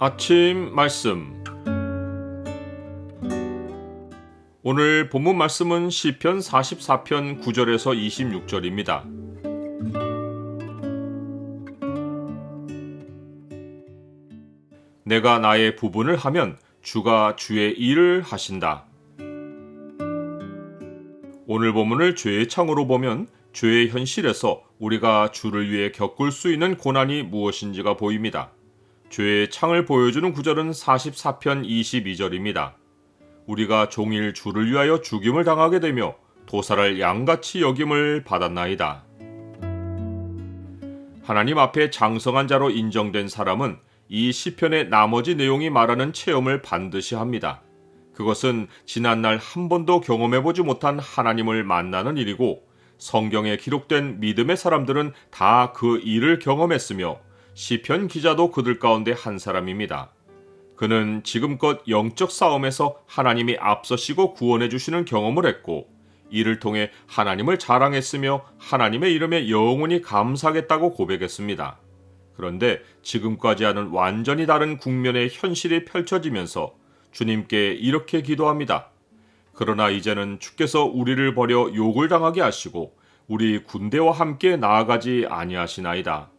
아침 말씀 오늘 본문 말씀은 시편 44편 9절에서 26절입니다. 내가 나의 부분을 하면 주가 주의 일을 하신다. 오늘 본문을 죄의 창으로 보면 죄의 현실에서 우리가 주를 위해 겪을 수 있는 고난이 무엇인지가 보입니다. 죄의 창을 보여주는 구절은 44편 22절입니다. 우리가 종일 주를 위하여 죽임을 당하게 되며 도살을 양같이 여김을 받았나이다. 하나님 앞에 장성한 자로 인정된 사람은 이 시편의 나머지 내용이 말하는 체험을 반드시 합니다. 그것은 지난날 한 번도 경험해 보지 못한 하나님을 만나는 일이고 성경에 기록된 믿음의 사람들은 다 그 일을 경험했으며 시편 기자도 그들 가운데 한 사람입니다. 그는 지금껏 영적 싸움에서 하나님이 앞서시고 구원해 주시는 경험을 했고 이를 통해 하나님을 자랑했으며 하나님의 이름에 영원히 감사하겠다고 고백했습니다. 그런데 지금까지와는 완전히 다른 국면의 현실이 펼쳐지면서 주님께 이렇게 기도합니다. 그러나 이제는 주께서 우리를 버려 욕을 당하게 하시고 우리 군대와 함께 나아가지 아니하시나이다.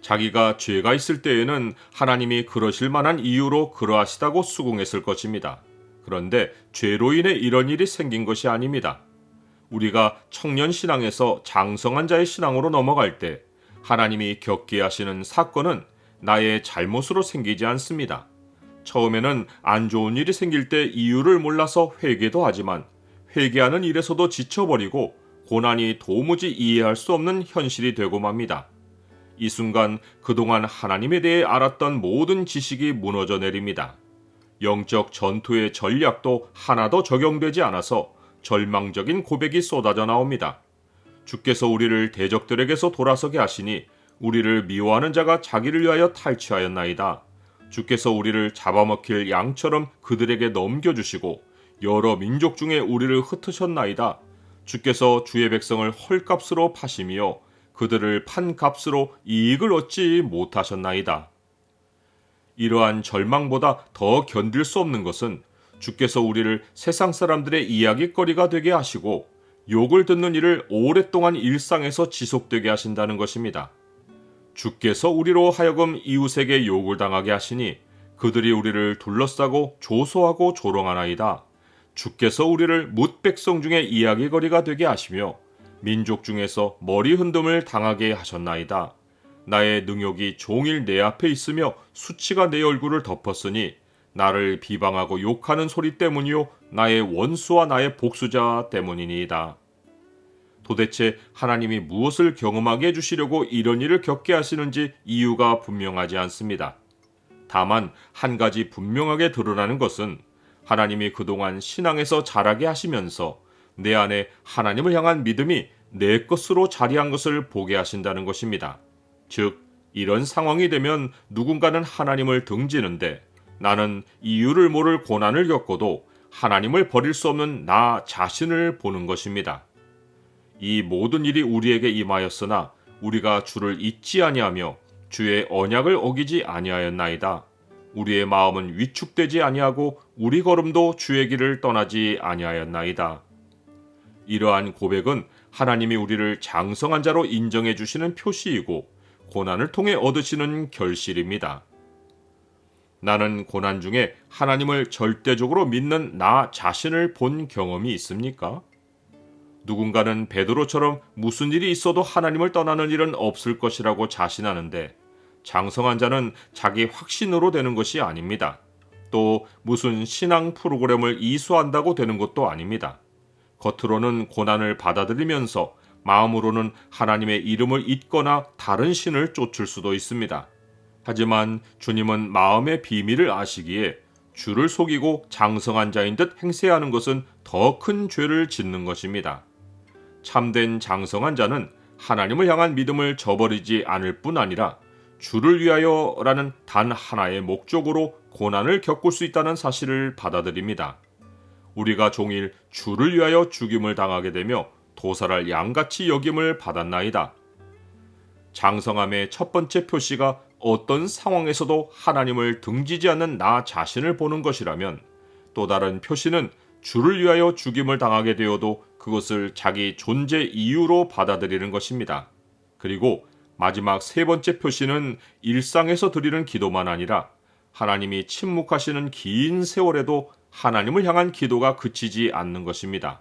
자기가 죄가 있을 때에는 하나님이 그러실 만한 이유로 그러하시다고 수긍했을 것입니다. 그런데 죄로 인해 이런 일이 생긴 것이 아닙니다. 우리가 청년 신앙에서 장성한 자의 신앙으로 넘어갈 때 하나님이 겪게 하시는 사건은 나의 잘못으로 생기지 않습니다. 처음에는 안 좋은 일이 생길 때 이유를 몰라서 회개도 하지만 회개하는 일에서도 지쳐버리고 고난이 도무지 이해할 수 없는 현실이 되고 맙니다. 이 순간 그동안 하나님에 대해 알았던 모든 지식이 무너져 내립니다. 영적 전투의 전략도 하나도 적용되지 않아서 절망적인 고백이 쏟아져 나옵니다. 주께서 우리를 대적들에게서 돌아서게 하시니 우리를 미워하는 자가 자기를 위하여 탈취하였나이다. 주께서 우리를 잡아먹힐 양처럼 그들에게 넘겨주시고 여러 민족 중에 우리를 흩으셨나이다. 주께서 주의 백성을 헐값으로 파시며 그들을 판 값으로 이익을 얻지 못하셨나이다. 이러한 절망보다 더 견딜 수 없는 것은 주께서 우리를 세상 사람들의 이야기거리가 되게 하시고 욕을 듣는 일을 오랫동안 일상에서 지속되게 하신다는 것입니다. 주께서 우리로 하여금 이웃에게 욕을 당하게 하시니 그들이 우리를 둘러싸고 조소하고 조롱하나이다. 주께서 우리를 뭇 백성 중에 이야기거리가 되게 하시며 민족 중에서 머리 흔듦을 당하게 하셨나이다. 나의 능욕이 종일 내 앞에 있으며 수치가 내 얼굴을 덮었으니 나를 비방하고 욕하는 소리 때문이요 나의 원수와 나의 복수자 때문이니이다. 도대체 하나님이 무엇을 경험하게 해주시려고 이런 일을 겪게 하시는지 이유가 분명하지 않습니다. 다만 한 가지 분명하게 드러나는 것은 하나님이 그동안 신앙에서 자라게 하시면서 내 안에 하나님을 향한 믿음이 내 것으로 자리한 것을 보게 하신다는 것입니다. 즉, 이런 상황이 되면 누군가는 하나님을 등지는데 나는 이유를 모를 고난을 겪고도 하나님을 버릴 수 없는 나 자신을 보는 것입니다. 이 모든 일이 우리에게 임하였으나 우리가 주를 잊지 아니하며 주의 언약을 어기지 아니하였나이다. 우리의 마음은 위축되지 아니하고 우리 걸음도 주의 길을 떠나지 아니하였나이다. 이러한 고백은 하나님이 우리를 장성한 자로 인정해 주시는 표시이고 고난을 통해 얻으시는 결실입니다. 나는 고난 중에 하나님을 절대적으로 믿는 나 자신을 본 경험이 있습니까? 누군가는 베드로처럼 무슨 일이 있어도 하나님을 떠나는 일은 없을 것이라고 자신하는데 장성한 자는 자기 확신으로 되는 것이 아닙니다. 또 무슨 신앙 프로그램을 이수한다고 되는 것도 아닙니다. 겉으로는 고난을 받아들이면서 마음으로는 하나님의 이름을 잊거나 다른 신을 쫓을 수도 있습니다. 하지만 주님은 마음의 비밀을 아시기에 주를 속이고 장성한 자인 듯 행세하는 것은 더 큰 죄를 짓는 것입니다. 참된 장성한 자는 하나님을 향한 믿음을 저버리지 않을 뿐 아니라 주를 위하여라는 단 하나의 목적으로 고난을 겪을 수 있다는 사실을 받아들입니다. 우리가 종일 주를 위하여 죽임을 당하게 되며 도살할 양같이 여김을 받았나이다. 장성함의 첫 번째 표시가 어떤 상황에서도 하나님을 등지지 않는 나 자신을 보는 것이라면 또 다른 표시는 주를 위하여 죽임을 당하게 되어도 그것을 자기 존재 이유로 받아들이는 것입니다. 그리고 마지막 세 번째 표시는 일상에서 드리는 기도만 아니라 하나님이 침묵하시는 긴 세월에도 하나님을 향한 기도가 그치지 않는 것입니다.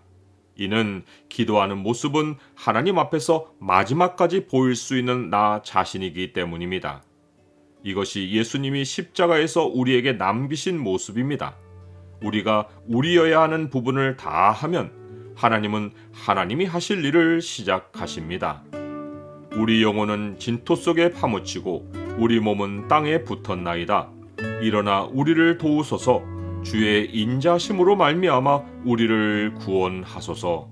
이는 기도하는 모습은 하나님 앞에서 마지막까지 보일 수 있는 나 자신이기 때문입니다. 이것이 예수님이 십자가에서 우리에게 남기신 모습입니다. 우리가 우리여야 하는 부분을 다 하면 하나님은 하나님이 하실 일을 시작하십니다. 우리 영혼은 진토 속에 파묻히고 우리 몸은 땅에 붙었나이다. 일어나 우리를 도우소서 주의 인자심으로 말미암아 우리를 구원하소서.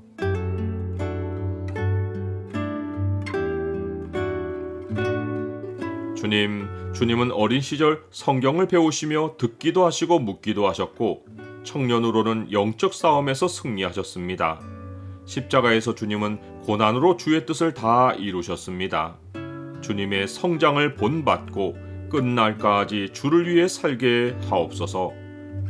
주님, 주님은 어린 시절 성경을 배우시며 듣기도 하시고 묻기도 하셨고 청년으로는 영적 싸움에서 승리하셨습니다. 십자가에서 주님은 고난으로 주의 뜻을 다 이루셨습니다. 주님의 성장을 본받고 끝날까지 주를 위해 살게 하옵소서.